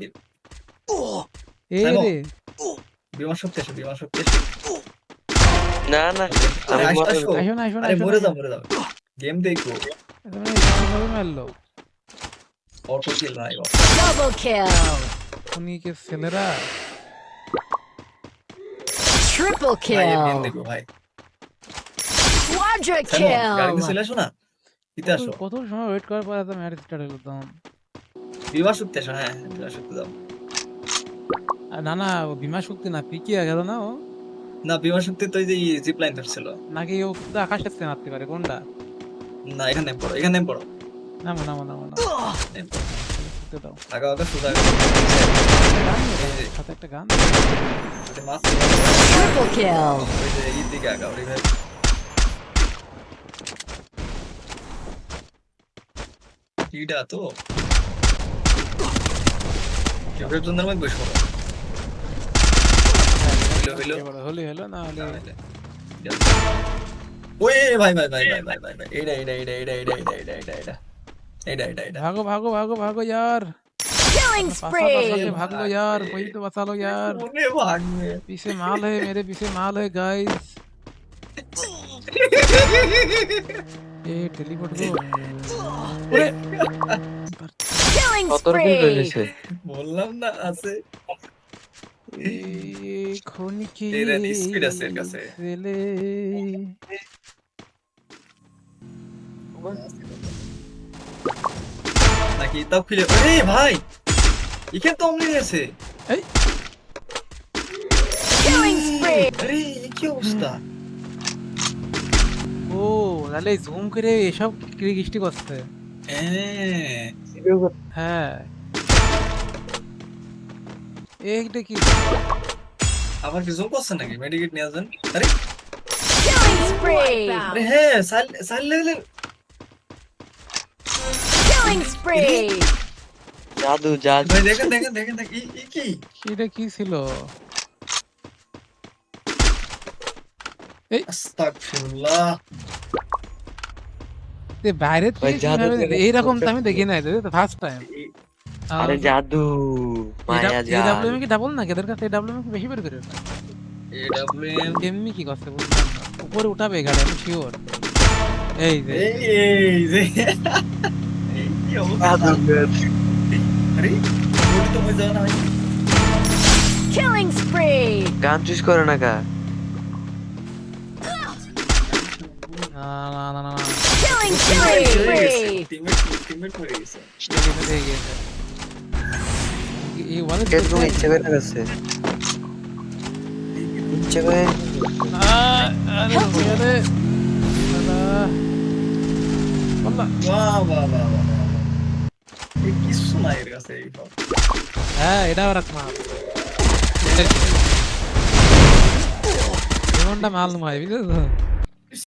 Auto hill এই রে। বিমান শক্তি এসো বিমান শক্তি এসো। না না আমি মরে আসো। আসো না আসো না। মরে যাও মরে যাও। গেম দেখো। তুমি মারলো। অটো কিল ভাই Double kill. উনি কে ছেলেরা ভাই গেম. দেখো ভাই। চলে আসো না? কত- সময় ওয়েট করার পর তো ম্যাচ স্টার্ট হলো তখন? বিমান শক্তি আসো হ্যাঁ বিমান শক্তি দাও। আর না না ও বিমা শক্তি না পিকে গেল না ও? না বিমান শক্তি তো যে জিপ লাইন ধরছিল। নাকি ও শুধু আকাশে মারতে পারে কোনটা? না এখানে পড়ো এখানে পড়ো। দাও। আগা আগা সোজা গান এই যে। সাথে একটা গান মাছ Triple ওই যে এই দিকে আগা ওই ভাই কিটা তো? কেউ জন্য আমি বসবো হইলো হইলো এবারে হলি হলো না হলে ওই ভাই ভাই ভাই ভাই ভাই ভাই ভাই এইটা এইটা এইটা এইটা এইটা এইটা এইটা এইটা এইটা এইটা এইটা এইটা भागो भागो भागो भागो यार Killing पासा पासा spree. के भाग लो यार वही तो बचा लो यार মনে ভাগবে पीछे माल है मेरे पीछे माल है गाइस ए टेलीपोर्ट दो अरे বললাম না আছে। নাকি তাও খুলে ভাই! এখানে তো অমনি আছে অবস্থা? ও তাহলে জুম করে এসব কৃষ্টি করতে হ্যাঁ হ্যাঁ এইটা কি আবার কি জোন করছে নাকি মেডিকেট নিয়ে আসবেন আরে Killing spree. আরে হ্যাঁ সাইল সাইল লেভেলের Killing spree. জাদু জাদু ভাই দেখেন দেখেন দেখেন দেখেন ই- ই কি এটা কি ছিল আস্তাগফিরুল্লাহ এ বাইরে এইরকম তো আমি দেখি নাই ফার্স্ট টাইম আরে জাদু মায়া জাদু এডাব্লিউএম কি ডাবল না এদের কাছে এডাব্লিউএম বেশি বের করে AWM এমনি কি করছে বুঝলাম উপরে উঠাবে গাড়ি আমি শিওর এই যে। এই এই যে। এই কি অবস্থা? আরে ওই তো না ভাই। Killing গান চুজ করে না কা। না না না না ఇడా వరకు మా ఇవన్డా మాలు మా ఇవి